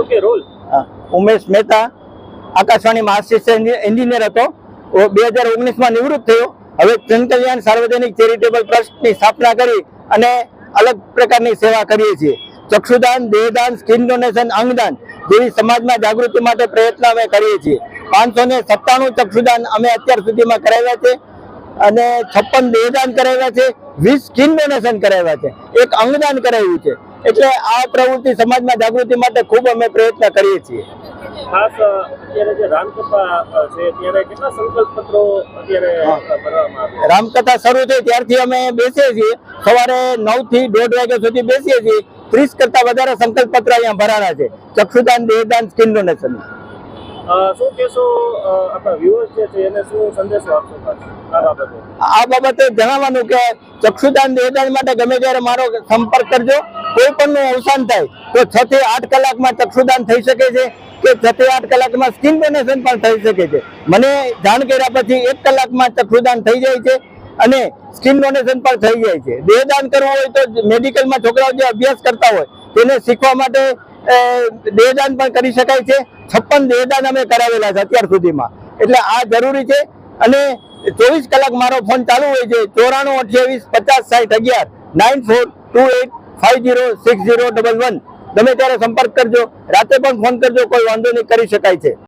Okay roll. Umesh Mehta, આકાશવાણીમાં assistant engineer હતો. બે હજાર ઓગણીસમાં નિવૃત્ત થયો. હવે જનકલ્યાણ સાર્વજનિક ચેરિટેબલ ટ્રસ્ટની સ્થાપના કરી અને અલગ પ્રકારની સેવા કરીએ છીએ. ચક્ષુદાન, દેહદાન, સ્કિન ડોનેશન, અંગદાન જેવી સમાજમાં જાગૃતિ માટે પ્રયત્ન અમે કરીએ છીએ. પાંચસો ને સત્તાણું ચક્ષુદાન અમે અત્યાર સુધીમાં કરાવ્યા છે. અને છપ્પન દેહદાન કરાવ્યા છે વીસ સ્કિન ડોનેશન કરાવ્યા છે એક અંગદાન કરાવ્યું છે. એટલે આ પ્રવૃત્તિ સમાજમાં જાગૃતિ માટે ખૂબ અમે પ્રયત્ન કરીએ છીએ. ખાસ અત્યારે જે રામકથા છે ત્યારે કેટલા સંકલ્પ પત્રો અત્યારે ભરવામાં આવે રામકથા શરૂ થઈ ત્યારથી અમે બેસીએ છીએ. સવારે નવથી દોઢ વાગ્યા સુધી બેસીએ છીએ. ત્રીસ કરતા વધારે સંકલ્પ પત્ર અહીંયા ભરાણા છે. ચક્ષુદાન દેહદાન સ્કિન ડોનેશન. શું કહેશો આપણા વ્યુઅર્સ જે છે એને શું સંદેશો આપશો આ બાબતે જણાવવાનું કે ચક્ષુદાન દેહદાન માટે ગમે ત્યારે મારો સંપર્ક કરજો. કોઈ પણ અવસાન થાય તો છ થી આઠ કલાકમાં ચક્ષુદાન થઈ શકે છે કે છ થી આઠ કલાકમાં સ્કિન ડોનેશન પણ થઈ શકે છે. મને જાણ કર્યા પછી એક કલાકમાં ચક્ષુદાન થઈ જાય છે અને સ્કિન ડોનેશન પણ થઈ જાય છે. દેહદાન કરવું હોય તો મેડિકલમાં છોકરાઓ જે અભ્યાસ કરતા હોય તેને શીખવા માટે દેહદાન પણ કરી શકાય છે. છપ્પન દેહદાન અમે કરાવેલા છે અત્યાર સુધીમાં. એટલે આ જરૂરી છે અને ચોવીસ કલાક મારો ફોન ચાલુ હોય છે. ચોરાણું અઠ્યાવીસ પચાસ સાઠ અગિયાર nine four two eight five zero six zero double one. ગમે ત્યારે સંપર્ક કરજો. રાતે પણ ફોન કરજો. કોઈ વાંધો નહીં, કરી શકાય છે.